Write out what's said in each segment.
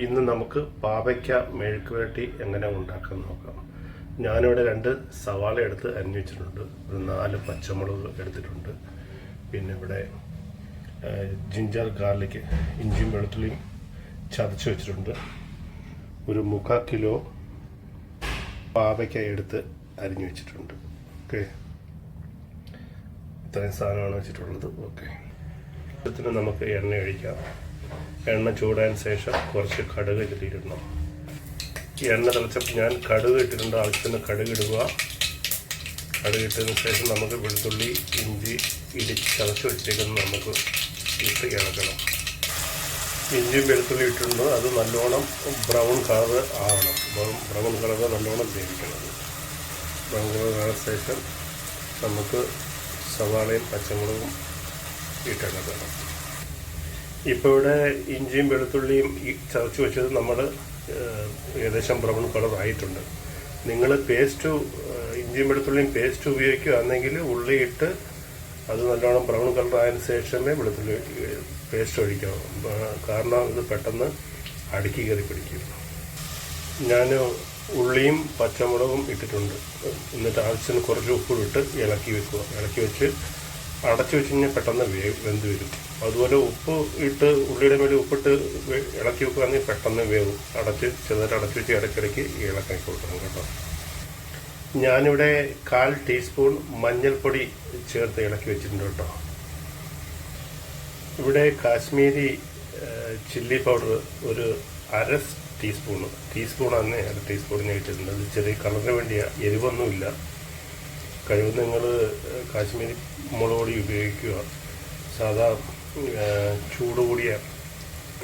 ഇന്ന് നമുക്ക് പാവയ്ക്ക മെഴുക്കുവരട്ടി എങ്ങനെ ഉണ്ടാക്കാൻ നോക്കാം. ഞാനിവിടെ രണ്ട് സവാള എടുത്ത് അന്വേഷിച്ചിട്ടുണ്ട് ഒരു നാല് പച്ചമുളക് എടുത്തിട്ടുണ്ട്. പിന്നെ ഇവിടെ ജിഞ്ചർ ഗാർലിക് ഇഞ്ചിയും വെളുത്തുള്ളിയും ചതച്ച് വെച്ചിട്ടുണ്ട്. ഒരു മുക്കാൽ കിലോ പാവയ്ക്ക എടുത്ത് അരിഞ്ഞു വെച്ചിട്ടുണ്ട്. ഓക്കെ? ഇത്രയും സാധനമാണ് വെച്ചിട്ടുള്ളത്. ഓക്കെ. ഇതിന് നമുക്ക് എണ്ണ ഒഴിക്കാം. എണ്ണ ചൂടാൻ ശേഷം കുറച്ച് കടുക് ഇതിലിടണം എണ്ണ തിളച്ചപ്പോൾ ഞാൻ കടുക് ഇട്ടിട്ടുണ്ട്. ആവശ്യത്തിന് കടുക് ഇടുക. കടുക് ഇട്ടതിന് ശേഷം നമുക്ക് വെളുത്തുള്ളി ഇഞ്ചി ഇടിച്ച് ചതച്ച് വെച്ചേക്കുന്നത് നമുക്ക് ഇട്ട് ഇളക്കണം. ഇഞ്ചിയും വെളുത്തുള്ളി ഇട്ടിട്ടുണ്ട്. അത് നല്ലോണം ബ്രൗൺ കളർ ആവണം. ബ്രൗൺ കളർ നല്ലോണം വേവിക്കണം. ബ്രൗൺ കളർ ശേഷം നമുക്ക് സവാളയും പച്ചമുളകും ഇട്ടിടണം ഇപ്പോൾ ഇവിടെ ഇഞ്ചിയും വെളുത്തുള്ളിയും ഈ ചതച്ച് വെച്ചത് നമ്മൾ ഏകദേശം ബ്രൗൺ കളർ ആയിട്ടുണ്ട്. നിങ്ങൾ പേസ്റ്റ് ഇഞ്ചിയും വെളുത്തുള്ളിയും പേസ്റ്റ് ഉപയോഗിക്കുകയാണെങ്കിൽ ഉള്ളി ഇട്ട് അത് നല്ലോണം ബ്രൗൺ കളർ ആയതിനു ശേഷമേ വെളുത്തുള്ളി പേസ്റ്റ് ഒഴിക്കാം കാരണം ഇത് പെട്ടെന്ന് അടുക്കി കയറി പിടിക്കും. ഞാൻ ഉള്ളിയും പച്ചമുളകും ഇട്ടിട്ടുണ്ട്. എന്നിട്ട് ആവശ്യത്തിന് കുറച്ച് ഇട്ട് ഇളക്കി വെക്കുക. ഇളക്കി വെച്ച് അടച്ചു വെച്ച് കഴിഞ്ഞാൽ പെട്ടെന്ന് വേ വെന്ത് വരും. അതുപോലെ ഉപ്പ് ഇട്ട് ഉള്ളിയുടെ മേലെ ഉപ്പിട്ട് ഇളക്കി വെക്കുകയാണെങ്കിൽ പെട്ടെന്ന് വേവും. അടച്ച് ചെറുതായിട്ട് അടച്ചു വെച്ച് ഇടയ്ക്കിടയ്ക്ക് ഇളക്കി കൊടുക്കണം കേട്ടോ. ഞാനിവിടെ കാൽ ടീസ്പൂൺ മഞ്ഞൾപ്പൊടി ചേർത്ത് ഇളക്കി വെച്ചിട്ടുണ്ട് കേട്ടോ. ഇവിടെ കാശ്മീരി ചില്ലി പൗഡർ ഒരു അര ടീസ്പൂൺ ടീസ്പൂൺ തന്നെ അര ടീസ്പൂൺ ഞാൻ ഇട്ടിട്ടുണ്ട്. അത് ചെറിയ കളറിന് വേണ്ടിയാണ് എരിവൊന്നുമില്ല. കഴിവ് നിങ്ങൾ കാശ്മീരി മുളക് ഉപയോഗിക്കുക. സാധാ ചൂട് കൂടിയ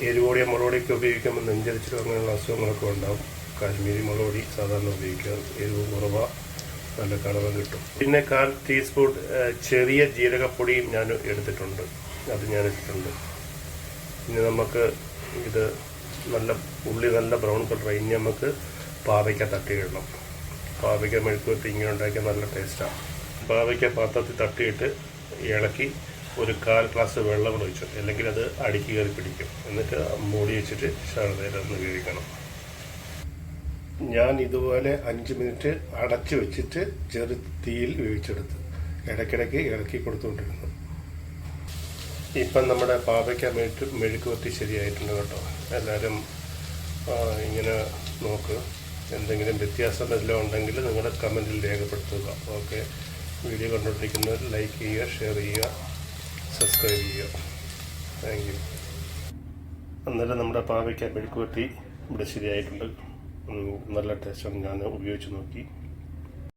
എരിവ് കൂടിയ മുളക് ഉപയോഗിക്കുമ്പോൾ നെഞ്ചരിച്ചിലും അങ്ങനെയുള്ള അസുഖങ്ങളൊക്കെ ഉണ്ടാവും. കാശ്മീരി മുളക് സാധാരണ ഉപയോഗിക്കുക. എരിവ് കുറവ നല്ല കളറ് കിട്ടും. പിന്നെ കാൽ ടീസ്പൂൺ ചെറിയ ജീരകപ്പൊടിയും ഞാൻ എടുത്തിട്ടുണ്ട്. അത് ഞാൻ ഇട്ടിട്ടുണ്ട് ഇനി നമുക്ക് ഇത് നല്ല ഉള്ളി നല്ല ബ്രൗൺ കളർ ഇനി നമുക്ക് പാവയ്ക്ക തട്ടിയിടണം പാവയ്ക്ക മെഴുക്കുവത്തി ഇങ്ങനെ ഉണ്ടാക്കിയ നല്ല ടേസ്റ്റാണ് പാവയ്ക്ക പാത്രത്തിൽ തട്ടിയിട്ട് ഇളക്കി ഒരു കാൽ ഗ്ലാസ് വെള്ളം ഒഴിച്ചു. അല്ലെങ്കിൽ അത് അടുക്കി കയറി പിടിക്കും. എന്നിട്ട് മൂടി വെച്ചിട്ട് ഒന്ന് വേവിക്കണം. ഞാൻ ഇതുപോലെ അഞ്ച് മിനിറ്റ് അടച്ചു വെച്ചിട്ട് ചെറു തീയിൽ വേവിച്ചെടുത്ത്. ഇടയ്ക്കിടയ്ക്ക് ഇളക്കി കൊടുത്തുകൊണ്ടിരുന്നു. ഇപ്പം നമ്മുടെ പാവയ്ക്ക മെഴുക്ക് മെഴുക്ക് വറ്റി ശരിയായിട്ടുണ്ട് കേട്ടോ. എല്ലാവരും ഇങ്ങനെ നോക്ക്. എന്തെങ്കിലും വ്യത്യാസം എല്ലാം ഉണ്ടെങ്കിൽ നിങ്ങളുടെ കമന്റിൽ രേഖപ്പെടുത്തുക. ഓക്കെ വീഡിയോ കണ്ടുകൊണ്ടിരിക്കുന്നവർ ലൈക്ക് ചെയ്യുക ഷെയർ ചെയ്യുക സബ്സ്ക്രൈബ് ചെയ്യുക. താങ്ക് യു അന്നേരം നമ്മുടെ പാവയ്ക്ക മെഴുക്കുവെട്ടി ഇവിടെ ശരിയായിട്ടുണ്ട്. നല്ല ടേസ്റ്റാണ് ഞാൻ ഉപയോഗിച്ച് നോക്കി.